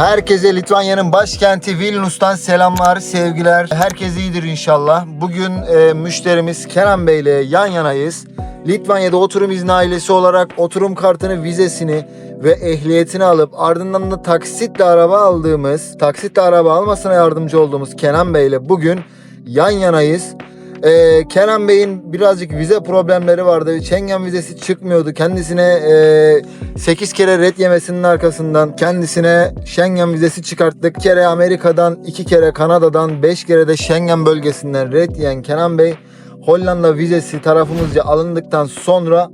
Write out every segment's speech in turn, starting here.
Herkese Litvanya'nın başkenti Vilnius'tan selamlar, sevgiler. Herkes iyidir inşallah. Bugün e, müşterimiz Kenan Bey ile yan yanayız. Litvanya'da oturum izni ailesi olarak oturum kartını, vizesini ve ehliyetini alıp ardından da taksitle araba aldığımız, taksitle araba almasına yardımcı olduğumuz Kenan Bey ile bugün yan yanayız. Ee, Kenan Bey'in birazcık vize problemleri vardı. Schengen vizesi çıkmıyordu. Kendisine e, 8 kere red yemesinin arkasından kendisine Schengen vizesi çıkarttık. Bir kere Amerika'dan, 2 kere Kanada'dan, 5 kere de Schengen bölgesinden red yiyen Kenan Bey Hollanda vizesi tarafımızca alındıktan sonra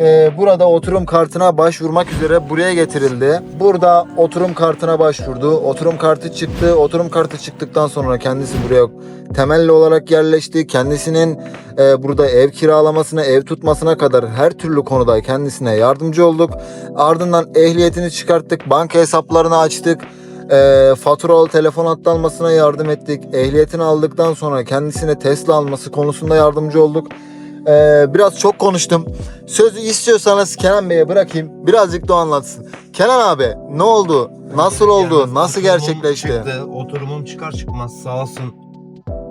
e, burada oturum kartına başvurmak üzere buraya getirildi. Burada oturum kartına başvurdu. Oturum kartı çıktı. Oturum kartı çıktıktan sonra kendisi buraya temelli olarak yerleşti. Kendisinin e, burada ev kiralamasına, ev tutmasına kadar her türlü konuda kendisine yardımcı olduk. Ardından ehliyetini çıkarttık. Banka hesaplarını açtık. E, faturalı telefon hattı almasına yardım ettik. Ehliyetini aldıktan sonra kendisine Tesla alması konusunda yardımcı olduk. Ee, biraz çok konuştum. Sözü istiyorsanız Kenan Bey'e bırakayım. Birazcık da o anlatsın. Kenan abi ne oldu? Nasıl oldu? Nasıl oturumum gerçekleşti? Çıktı, oturumum çıkar çıkmaz sağ olsun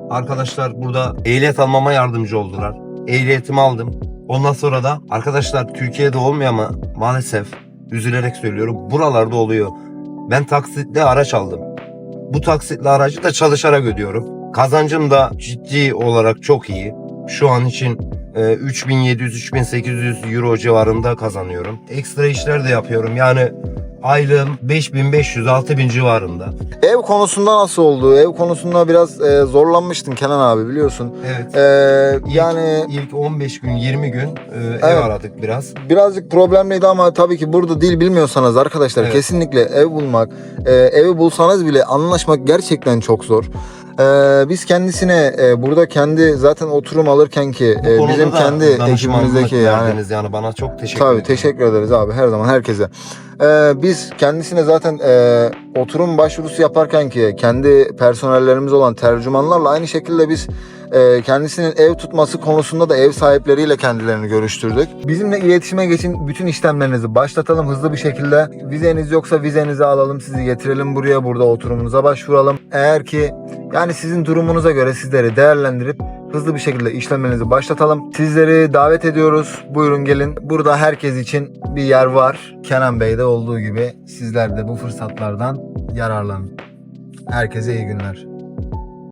arkadaşlar burada ehliyet almama yardımcı oldular. Ehliyetimi aldım. Ondan sonra da arkadaşlar Türkiye'de olmuyor ama maalesef üzülerek söylüyorum buralarda oluyor. Ben taksitli araç aldım. Bu taksitli aracı da çalışarak ödüyorum. Kazancım da ciddi olarak çok iyi. Şu an için 3700-3800 euro civarında kazanıyorum. Ekstra işler de yapıyorum. Yani aylığım 5500-6000 civarında. Ev konusunda nasıl oldu? Ev konusunda biraz e, zorlanmıştın Kenan abi biliyorsun. Evet. Ee, İlk- yani ilk 15 gün 20 gün e, Evet. ev aradık biraz. birazcık problemliydi ama tabii ki burada dil bilmiyorsanız arkadaşlar Evet. kesinlikle ev bulmak, e, evi bulsanız bile anlaşmak gerçekten çok zor. Ee, biz kendisine e, burada kendi zaten oturum alırken ki Bu e, konuda bizim da kendi danışmanlık ekibimizdeki yani verdiniz yani bana çok teşekkür Tabii ederim. teşekkür ederiz abi her zaman herkese. Ee, biz kendisine zaten e, oturum başvurusu yaparken ki kendi personellerimiz olan tercümanlarla aynı şekilde biz e, kendisinin ev tutması konusunda da ev sahipleriyle kendilerini görüştürdük. Bizimle iletişime geçin bütün işlemlerinizi başlatalım hızlı bir şekilde. Vizeniz yoksa vizenizi alalım sizi getirelim buraya burada oturumunuza başvuralım. Eğer ki yani sizin durumunuza göre sizleri değerlendirip hızlı bir şekilde işlemlerinizi başlatalım. Sizleri davet ediyoruz. Buyurun gelin. Burada herkes için bir yer var. Kenan Bey'de olduğu gibi sizler de bu fırsatlardan yararlanın. Herkese iyi günler.